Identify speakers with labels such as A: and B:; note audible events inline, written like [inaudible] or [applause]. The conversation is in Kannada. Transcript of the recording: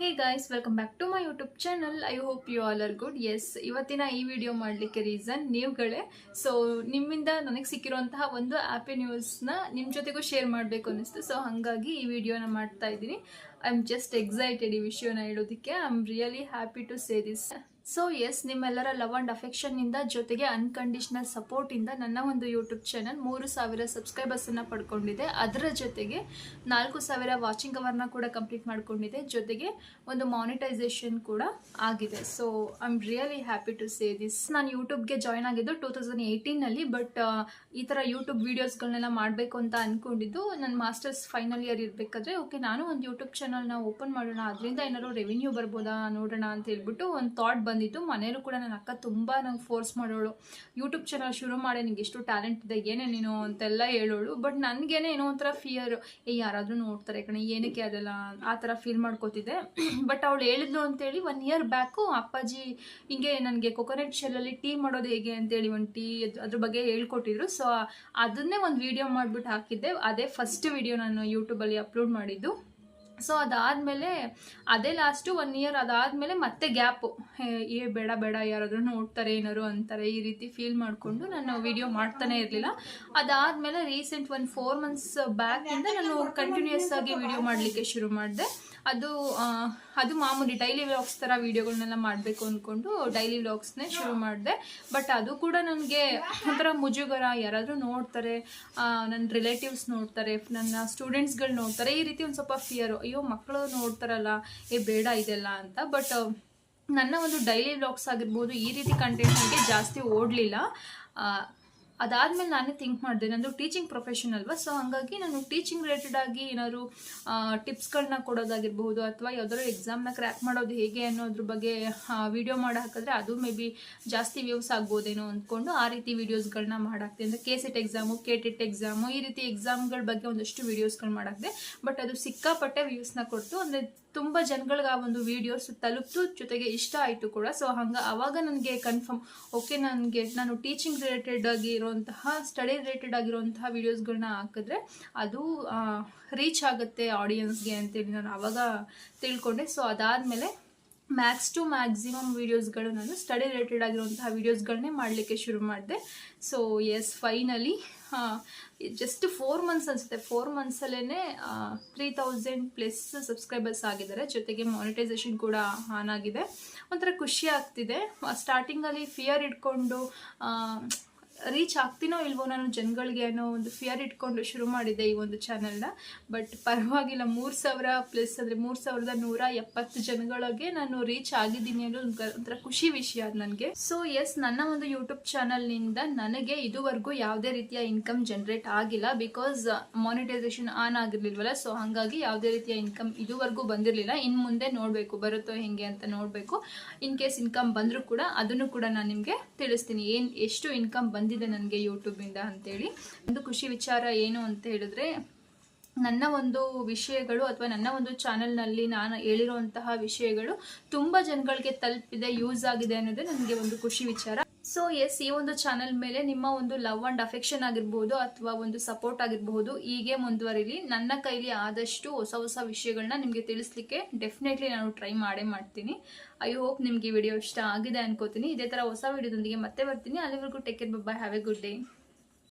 A: Hey guys welcome back to my YouTube channel I hope you all are good yes ಇವತ್ತಿನ ಈ ವಿಡಿಯೋ ಮಾಡಲಿಕ್ಕೆ ರೀಸನ್ ನೀವುಗಳೇ. ಸೊ ನಿಮ್ಮಿಂದ ನನಗೆ ಸಿಕ್ಕಿರುವಂತಹ ಒಂದು ಆ್ಯಪಿ ನ್ಯೂಸ್ನ ನಿಮ್ಮ ಜೊತೆಗೂ ಶೇರ್ ಮಾಡಬೇಕು ಅನ್ನಿಸ್ತು. ಸೊ ಹಾಗಾಗಿ ಈ ವಿಡಿಯೋನ ಮಾಡ್ತಾ ಇದ್ದೀನಿ. ಐ ಆಮ್ ಜಸ್ಟ್ ಎಕ್ಸೈಟೆಡ್ ಈ ವಿಷಯನ ಹೇಳೋದಕ್ಕೆ. I am really happy to say this so yes ನಿಮ್ಮೆಲ್ಲರ ಲವ್ ಆ್ಯಂಡ್ ಅಫೆಕ್ಷನ್ನಿಂದ ಜೊತೆಗೆ ಅನ್ಕಂಡೀಷ್ನಲ್ ಸಪೋರ್ಟಿಂದ ನನ್ನ ಒಂದು ಯೂಟ್ಯೂಬ್ ಚಾನಲ್ ಮೂರು ಸಾವಿರ ಸಬ್ಸ್ಕ್ರೈಬರ್ಸನ್ನು ಪಡ್ಕೊಂಡಿದೆ. ಅದರ ಜೊತೆಗೆ ನಾಲ್ಕು ಸಾವಿರ ವಾಚಿಂಗ್ ಅವರ್ನ ಕೂಡ ಕಂಪ್ಲೀಟ್ ಮಾಡ್ಕೊಂಡಿದೆ. ಜೊತೆಗೆ ಒಂದು ಮಾನಿಟೈಸೇಷನ್ ಕೂಡ ಆಗಿದೆ. So I am really happy to say this ನಾನು ಯೂಟ್ಯೂಬ್ಗೆ ಜಾಯ್ನ್ ಆಗಿದ್ದು ಟೂ ತೌಸಂಡ್ ಏಯ್ಟೀನಲ್ಲಿ ಬಟ್ ಈ ಥರ ಯೂಟ್ಯೂಬ್ ವೀಡಿಯೋಸ್ಗಳನ್ನೆಲ್ಲ ಮಾಡಬೇಕು ಅಂತ ಅಂದ್ಕೊಂಡಿದ್ದು ನನ್ನ ಮಾಸ್ಟರ್ಸ್ ಫೈನಲ್ ಇಯರ್ ಇರಬೇಕಾದ್ರೆ ಓಕೆ ನಾನು ಒಂದು ಯೂಟ್ಯೂಬ್ ಚಾನಲ್ನ ಓಪನ್ ಮಾಡೋಣ, ಅದರಿಂದ ಏನಾದ್ರು ರೆವಿನ್ಯೂ ಬರ್ಬೋದಾ ನೋಡೋಣ ಅಂತ ಹೇಳ್ಬಿಟ್ಟು ಒಂದು ಥಾಟ್ ಬಂದಿತ್ತು ಮನೇಲೂ ಕೂಡ ನನ್ನ ಅಕ್ಕ ತುಂಬ ನಂಗೆ ಫೋರ್ಸ್ ಮಾಡೋಳು. ಯೂಟ್ಯೂಬ್ ಚಾನಲ್ ಶುರು ಮಾಡಿ ನಿಂಗೆ ಎಷ್ಟು ಟ್ಯಾಲೆಂಟ್ ಇದೆ, ಏನೇ ನೀನು ಅಂತೆಲ್ಲ ಹೇಳೋಳು. ಬಟ್ ನನಗೇನೆ ಏನೋ ಒಂಥರ ಫಿಯರ್ ಏ, ಯಾರಾದರೂ ನೋಡ್ತಾರೆ ಕಣೆ, ಏನಕ್ಕೆ ಅದೆಲ್ಲ ಆ ಥರ ಫೀಲ್ ಮಾಡ್ಕೋತಿದ್ದೆ. ಬಟ್ [clears throat] ಅವಳು ಹೇಳಿದ್ಲು ಅಂತೇಳಿ ಒನ್ ಇಯರ್ ಬ್ಯಾಕು ಅಪ್ಪಾಜಿ ಹಿಂಗೆ ನನಗೆ ಕೊಕೊನೆಟ್ ಶೆಲ್ಲಲ್ಲಿ ಟೀ ಮಾಡೋದು ಹೇಗೆ ಅಂತೇಳಿ ಒಂದು ಟೀ ಅದ್ರ ಬಗ್ಗೆ ಹೇಳ್ಕೊಟ್ಟಿದ್ರು. ಸೊ ಅದನ್ನೇ ಒಂದು ವಿಡಿಯೋ ಮಾಡಿಬಿಟ್ಟು ಹಾಕಿದ್ದೆ. ಅದೇ ಫಸ್ಟ್ ವಿಡಿಯೋ ನಾನು ಯೂಟ್ಯೂಬಲ್ಲಿ ಅಪ್ಲೋಡ್ ಮಾಡಿದ್ದು. ಸೊ ಅದಾದಮೇಲೆ ಅದೇ ಲಾಸ್ಟು ಒನ್ ಇಯರ್ ಅದಾದಮೇಲೆ ಮತ್ತೆ ಗ್ಯಾಪು ಏ, ಬೇಡ ಬೇಡ, ಯಾರಾದರೂ ನೋಡ್ತಾರೆ ಏನಾರು ಅಂತಾರೆ, ಈ ರೀತಿ ಫೀಲ್ ಮಾಡಿಕೊಂಡು ನಾನು ವಿಡಿಯೋ ಮಾಡ್ತಾನೆ ಇರಲಿಲ್ಲ. ಅದಾದಮೇಲೆ ರೀಸೆಂಟ್ ಒಂದು ಫೋರ್ ಮಂತ್ಸ್ ಬ್ಯಾಕಿಂದ ನಾನು ಕಂಟಿನ್ಯೂಸ್ ಆಗಿ ವಿಡಿಯೋ ಮಾಡಲಿಕ್ಕೆ ಶುರು ಮಾಡಿದೆ. ಅದು ಅದು ಮಾಮೂಲಿ ಡೈಲಿ ವ್ಲಾಗ್ಸ್ ಥರ ವೀಡಿಯೋಗಳನ್ನೆಲ್ಲ ಮಾಡಬೇಕು ಅಂದ್ಕೊಂಡು ಡೈಲಿ ವ್ಲಾಗ್ಸ್ನೇ ಶುರು ಮಾಡಿದೆ. ಬಟ್ ಅದು ಕೂಡ ನನಗೆ ಒಂಥರ ಮುಜುಗರ, ಯಾರಾದರೂ ನೋಡ್ತಾರೆ ನನ್ನ ರಿಲೇಟಿವ್ಸ್ ನೋಡ್ತಾರೆ, ನನ್ನ ಸ್ಟೂಡೆಂಟ್ಸ್ಗಳು ನೋಡ್ತಾರೆ, ಈ ರೀತಿ ಒಂದು ಸ್ವಲ್ಪ ಫಿಯರು ಅಯ್ಯೋ ಮಕ್ಕಳು ನೋಡ್ತಾರಲ್ಲ, ಏ, ಬೇಡ ಇದೆಲ್ಲ ಅಂತ. ಬಟ್ ನನ್ನ ಒಂದು ಡೈಲಿ ವ್ಲಾಗ್ಸ್ ಆಗಿರ್ಬೋದು ಈ ರೀತಿ ಕಂಟೆಂಟ್ ನನಗೆ ಜಾಸ್ತಿ ಓಡಲಿಲ್ಲ. ಅದಾದಮೇಲೆ ನಾನೇ ಥಿಂಕ್ ಮಾಡಿದೆ. ನಂದು ಟೀಚಿಂಗ್ ಪ್ರೊಫೆಷನ್ ಅಲ್ವಾ? ಸೊ ಹಾಗಾಗಿ ನಾನು ಟೀಚಿಂಗ್ ರಿಲೇಟೆಡ್ ಆಗಿ ಏನಾದ್ರು ಟಿಪ್ಸ್ಗಳನ್ನ ಕೊಡೋದಾಗಿರ್ಬಹುದು ಅಥವಾ ಯಾವ್ದಾದ್ರು ಎಕ್ಸಾಮ್ನ ಕ್ರ್ಯಾಕ್ ಮಾಡೋದು ಹೇಗೆ ಅನ್ನೋದ್ರ ಬಗ್ಗೆ ವಿಡಿಯೋ ಮಾಡಿ ಹಾಕಿದ್ರೆ ಅದು ಮೇ ಬಿ ಜಾಸ್ತಿ ವ್ಯೂಸ್ ಆಗ್ಬೋದೇನೋ ಅಂದ್ಕೊಂಡು ಆ ರೀತಿ ವೀಡಿಯೋಸ್ಗಳನ್ನ ಮಾಡಾಕ್ತೆ ಅಂದರೆ K SET exam K TET exam ಈ ರೀತಿ ಎಕ್ಸಾಮ್ಗಳ ಬಗ್ಗೆ ಒಂದಷ್ಟು ವೀಡಿಯೋಸ್ಗಳು ಮಾಡಾಕ್ದೆ ಬಟ್ ಅದು ಸಿಕ್ಕಾಪಟ್ಟೆ ವ್ಯೂಸ್ನ ಕೊಡ್ತು ಅಂದರೆ ತುಂಬ ಜನಗಳಿಗೆ ಆ ಒಂದು ವೀಡಿಯೋಸ್ ತಲುಪ್ತು, ಜೊತೆಗೆ ಇಷ್ಟ ಆಯಿತು ಕೂಡ. ಸೊ ಹಂಗೆ ಆವಾಗ ನನಗೆ ಕನ್ಫರ್ಮ್ ಓಕೆ ನನಗೆ, ನಾನು ಟೀಚಿಂಗ್ ರಿಲೇಟೆಡ್ ಆಗಿರುವಂತಹ ಸ್ಟಡಿ ರಿಲೇಟೆಡ್ ಆಗಿರುವಂತಹ ವೀಡಿಯೋಸ್ಗಳನ್ನ ಹಾಕಿದ್ರೆ ಅದು ರೀಚ್ ಆಗುತ್ತೆ ಆಡಿಯನ್ಸ್ಗೆ ಅಂತೇಳಿ ನಾನು ಆವಾಗ ತಿಳ್ಕೊಂಡೆ. ಸೊ ಅದಾದಮೇಲೆ ಮ್ಯಾಕ್ಸ್ ಟು ಮ್ಯಾಕ್ಸಿಮಮ್ ವೀಡಿಯೋಸ್ಗಳು ನಾನು ಸ್ಟಡಿ ರಿಲೇಟೆಡ್ ಆಗಿರುವಂತಹ ವೀಡಿಯೋಸ್ಗಳನ್ನೇ ಮಾಡಲಿಕ್ಕೆ ಶುರು ಮಾಡಿದೆ. So yes finally just four months ಅನಿಸುತ್ತೆ. ಫೋರ್ ಮಂತ್ಸಲ್ಲೇ ತ್ರೀ ತೌಸಂಡ್ ಪ್ಲಸ್ ಸಬ್ಸ್ಕ್ರೈಬರ್ಸ್ ಆಗಿದ್ದಾರೆ. ಜೊತೆಗೆ ಮಾನಿಟೈಸೇಷನ್ ಕೂಡ ಆನ್ ಆಗಿದೆ. ಒಂಥರ ಖುಷಿ ಆಗ್ತಿದೆ. ಸ್ಟಾರ್ಟಿಂಗಲ್ಲಿ ಫಿಯರ್ ಇಟ್ಕೊಂಡು ರೀಚ್ ಆಗ್ತೀನೋ ಇಲ್ವೋ ನಾನು ಜನಗಳಿಗೆ ಅನ್ನೋ ಒಂದು ಫಿಯರ್ ಇಟ್ಕೊಂಡು ಶುರು ಮಾಡಿದ್ದೆ ಈ ಒಂದು ಚಾನಲ್ನ ಬಟ್ ಪರವಾಗಿಲ್ಲ, ಮೂರು ಸಾವಿರ ಪ್ಲಸ್ ಅಂದರೆ ಮೂರು ಸಾವಿರದ ನೂರ ಎಪ್ಪತ್ತು ಜನಗಳಿಗೆ ನಾನು ರೀಚ್ ಆಗಿದ್ದೀನಿ ಅನ್ನೋ ಒಂಥರ ಖುಷಿ ವಿಷಯ ಅದು ನನಗೆ. ಸೊ ಎಸ್ ನನ್ನ ಒಂದು ಯೂಟ್ಯೂಬ್ ಚಾನಲ್ನಿಂದ ನನಗೆ ಇದುವರೆಗೂ ಯಾವುದೇ ರೀತಿಯ ಇನ್ಕಮ್ ಜನರೇಟ್ ಆಗಿಲ್ಲ ಬಿಕಾಸ್ ಮಾನಿಟೈಸೇಷನ್ ಆನ್ ಆಗಿರ್ಲಿಲ್ವಲ್ಲ ಸೊ ಹಾಗಾಗಿ ಯಾವುದೇ ರೀತಿಯ ಇನ್ಕಮ್ ಇದುವರೆಗೂ ಬಂದಿರಲಿಲ್ಲ. ಇನ್ನು ಮುಂದೆ ನೋಡಬೇಕು, ಬರುತ್ತೋ ಹೆಂಗೆ ಅಂತ ನೋಡಬೇಕು. ಇನ್ ಕೇಸ್ ಇನ್ಕಮ್ ಬಂದರೂ ಕೂಡ ಅದನ್ನು ಕೂಡ ನಾನು ನಿಮಗೆ ತಿಳಿಸ್ತೀನಿ. ಏನು, ಎಷ್ಟು ಇನ್ಕಮ್ ಬಂದಿದೆ ನನಗೆ ಯೂಟ್ಯೂಬಿಂದ ಅಂತೇಳಿ. ಒಂದು ಖುಷಿ ವಿಚಾರ ಏನು ಅಂತ ಹೇಳಿದ್ರೆ, ನನ್ನ ಒಂದು ವಿಷಯಗಳು ಅಥವಾ ನನ್ನ ಒಂದು ಚಾನಲ್ನಲ್ಲಿ ನಾನು ಹೇಳಿರುವಂತಹ ವಿಷಯಗಳು ತುಂಬ ಜನಗಳಿಗೆ ತಲುಪಿದೆ, ಯೂಸ್ ಆಗಿದೆ ಅನ್ನೋದೇ ನನಗೆ ಒಂದು ಖುಷಿ ವಿಚಾರ. ಸೊ ಎಸ್ ಈ ಒಂದು ಚಾನಲ್ ಮೇಲೆ ನಿಮ್ಮ ಒಂದು ಲವ್ ಅಂಡ್ ಅಫೆಕ್ಷನ್ ಆಗಿರ್ಬೋದು ಅಥವಾ ಒಂದು ಸಪೋರ್ಟ್ ಆಗಿರಬಹುದು ಹೀಗೆ ಮುಂದುವರಿಲಿ. ನನ್ನ ಕೈಲಿ ಆದಷ್ಟು ಹೊಸ ಹೊಸ ವಿಷಯಗಳನ್ನ ನಿಮಗೆ ತಿಳಿಸ್ಲಿಕ್ಕೆ ಡೆಫಿನೆಟ್ಲಿ ನಾನು ಟ್ರೈ ಮಾಡೇ ಮಾಡ್ತೀನಿ. ಐ ಹೋಪ್ ನಿಮಗೆ ವಿಡಿಯೋ ಇಷ್ಟ ಆಗಿದೆ ಅನ್ಕೋತೀನಿ. ಇದೇ ಥರ ಹೊಸ ವಿಡಿಯೋದೊಂದಿಗೆ ಮತ್ತೆ ಬರ್ತೀನಿ. ಅಲ್ಲಿವರೆಗೂ take care bye have a good day